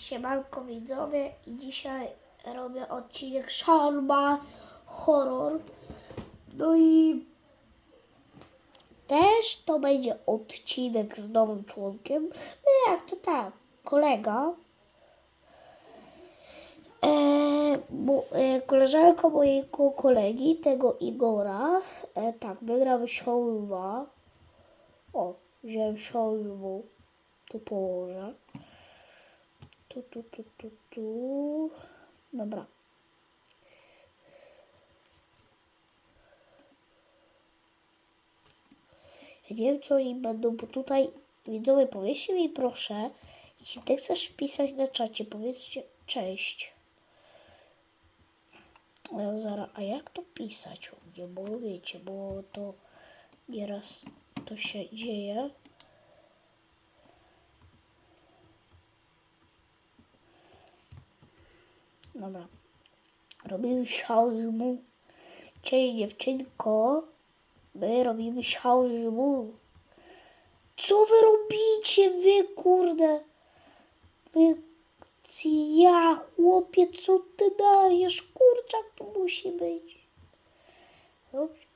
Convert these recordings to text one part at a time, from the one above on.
Siemanko widzowie i dzisiaj robię odcinek Szarma Horror. No i też to będzie odcinek z nowym członkiem. No jak to tak, kolega. E, bo, e, koleżanka mojego kolegi, tego Igora, e, tak, wygrał Szolma. O, wziąłem Szolmu, tu położę. Tu, tu, tu, tu, tu. Dobra. Ja nie wiem, co oni będą, bo tutaj widzowie, powiedzcie mi proszę, jeśli ty chcesz pisać na czacie, powiedzcie cześć. A ja zaraz, a jak to pisać u bo wiecie, bo to nieraz to się dzieje. Dobra. Robimy szałmu. Cześć dziewczynko. My robimy szałmu. Co wy robicie, wy kurde? Wy... Ja, chłopie, co ty dajesz? Kurczak tu musi być.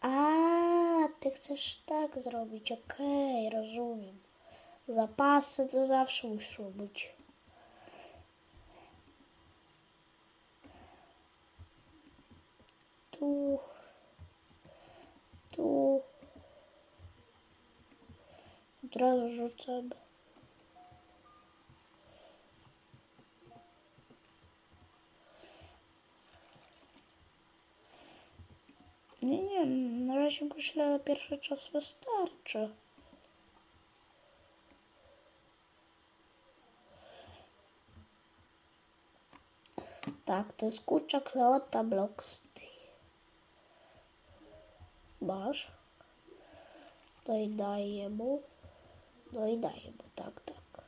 A, ty chcesz tak zrobić. Okej, rozumiem. Zapasy to zawsze muszą być. Tu. Tu. Od razu rzucam. Nie, nie, na razie myślę, pierwszy czas wystarczy. Tak, to jest kurczak załata Blocksty. Masz. No i daję mu. No i daję mu, tak, tak.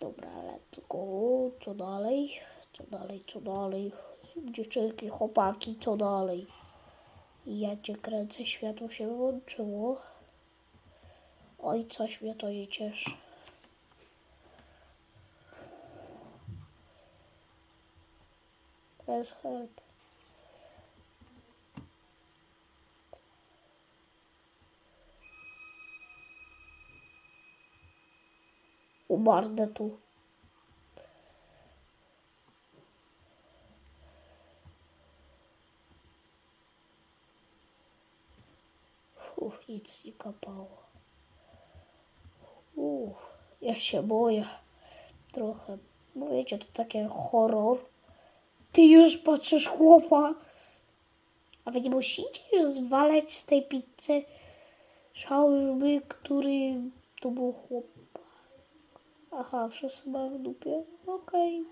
Dobra, let's go. Co dalej? Co dalej, co dalej? Dziewczynki, chłopaki, co dalej? Ja cię kręcę, światło się wyłączyło. Oj, coś mnie to nie cieszy. Please help. Umarnę tu. Uff, nic nie kapało. Uff, ja się boję. Trochę. Bo wiecie, to takie horror. Ty już patrzysz chłopa. A wy nie musicie już zwalać z tej pizzy szałby, który to był chłop. Aha, wszyscy mają w dupie. Okej.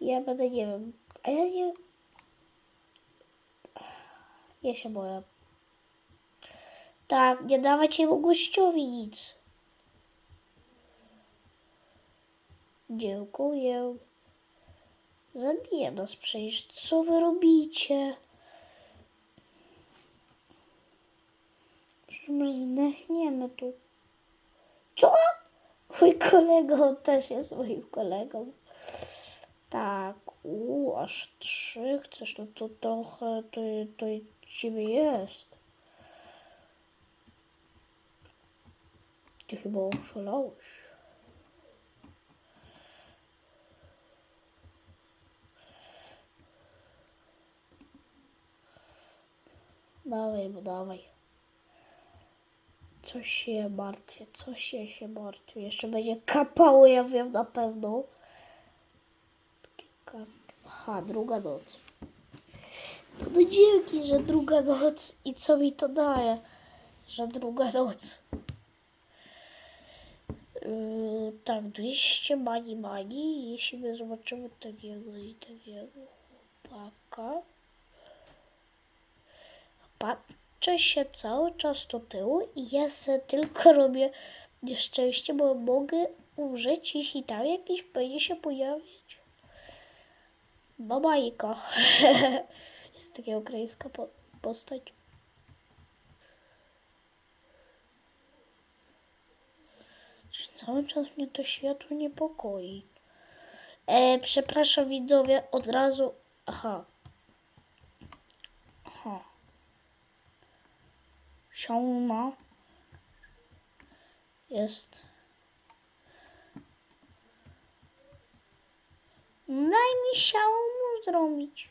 Ja będę, nie wiem. A ja nie... Ja się boję. Tak, nie dawać jemu gościowi nic. Dziękuję. Zabije nas przecież. Co wy robicie? My zdechniemy tu. Co? Mój kolego też jest moim kolegą. Tak, u, aż trzy chcesz, no to trochę to, to ciebie jest. Ty chyba oszalałeś. Dawaj, bo dawaj. Coś się martwię, coś się, się martwię. Jeszcze będzie kapało, ja wiem na pewno. Aha, druga noc. No, no dzięki, że druga noc. I co mi to daje? Że druga noc. Yy, tak, 200 mani mani. Jeśli my zobaczymy takiego i takiego chłopaka. Patrzę się cały czas do tyłu i ja se tylko robię nieszczęście, bo mogę umrzeć, jeśli tam jakiś będzie się pojawić. Babajka. Jest taka ukraińska po postać. Cały czas mnie to światło niepokoi. E, przepraszam widzowie, od razu. Aha. Xiaoma jest. Daj mi Xiaomu zrobić.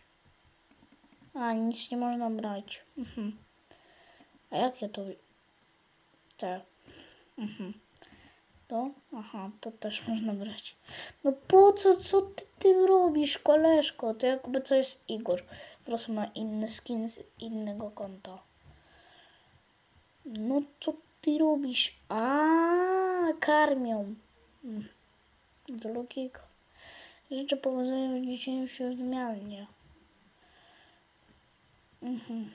A, nic nie można brać. Mhm. A jak ja to... Te. Mhm. To? Aha, to też można brać. No po co, co ty robisz, koleżko? To jakby to jest Igor. Po prostu ma inny skin z innego konta. No co ty robisz? A, karmią. Mm. Drugiego. Życzę powodzenia w dzisiejszej zmianie. Mhm.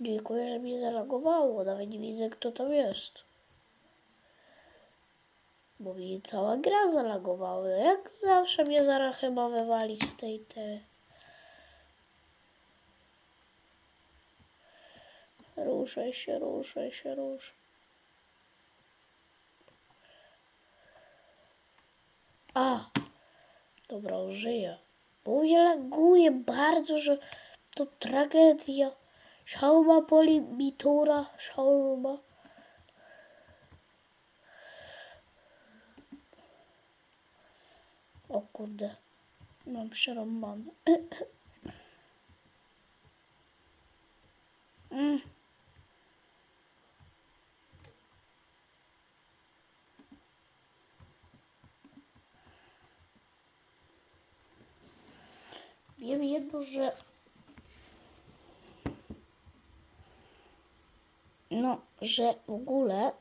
Dziękuję, że mi zalagowało. Nawet nie widzę, kto tam jest. Bo mi cała gra zalagowała. Jak zawsze mnie zaraz chyba wywalić z tej te. Ruszaj się, ruszaj się, ruszaj. A, dobra, żyję. Bo mnie laguje bardzo, że to tragedia. Szałba boli bitura, szałba. O kurde, mam przerąbane. Mm. Wiem jedno, że no, że w ogóle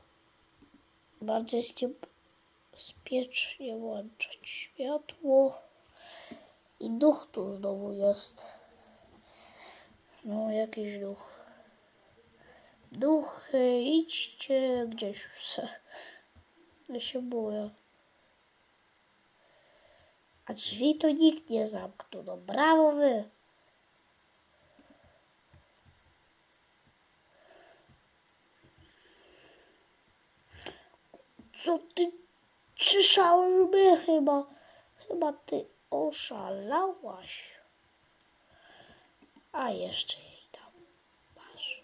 bardzo jest bezpiecznie włączać światło i duch tu znowu jest. No, jakiś duch. Duchy, idźcie gdzieś. Ja się boję. A drzwi to nikt nie zamknął. No brawo wy. Co ty czyszałby chyba? Chyba ty oszalałaś. A jeszcze jej dam. Masz.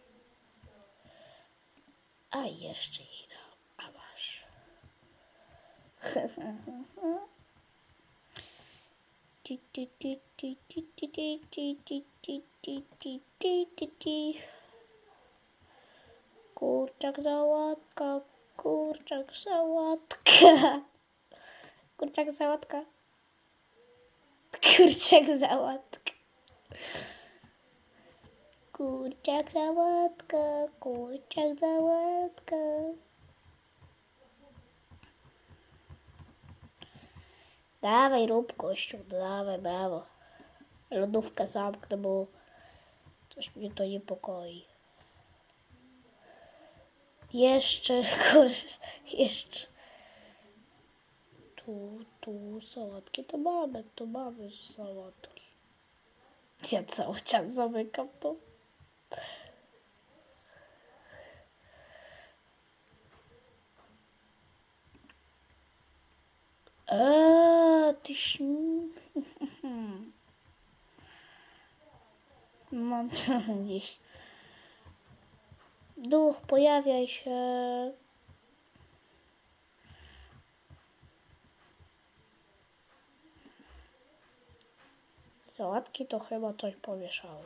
A jeszcze jej dam. A masz. Kurczak załatka, kurczak załatka. Kurczak załatka. Kurczak załatka. Kurczak załatka, kurczak załatka. Dawaj, rób kościół, dawaj, brawo. Lodówkę zamknę, bo coś mnie to niepokoi. Jeszcze, jeszcze. Tu, tu sałatki to mamy, tu mamy sałatki. Ja cały czas zamykam to. Eee, ty śm... Mam to gdzieś. Duch, pojawiaj się. Sałatki to chyba coś pomieszało.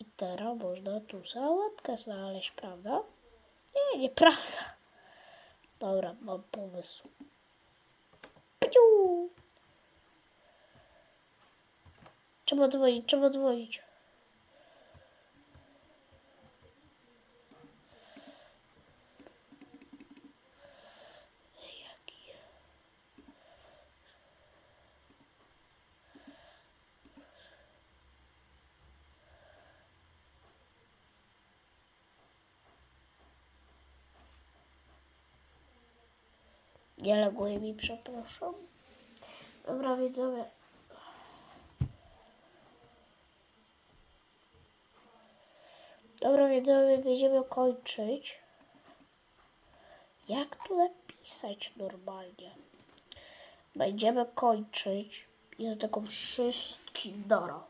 I teraz można tu sałatkę znaleźć, prawda? Nie, nieprawda. Dobra, mam pomysł. Piu! Trzeba dzwonić, trzeba dzwonić. Nie laguje mi, przepraszam. Dobra, widzowie. Dobra, widzowie, będziemy kończyć. Jak tu napisać normalnie? Będziemy kończyć. I do tego wszystkim dara.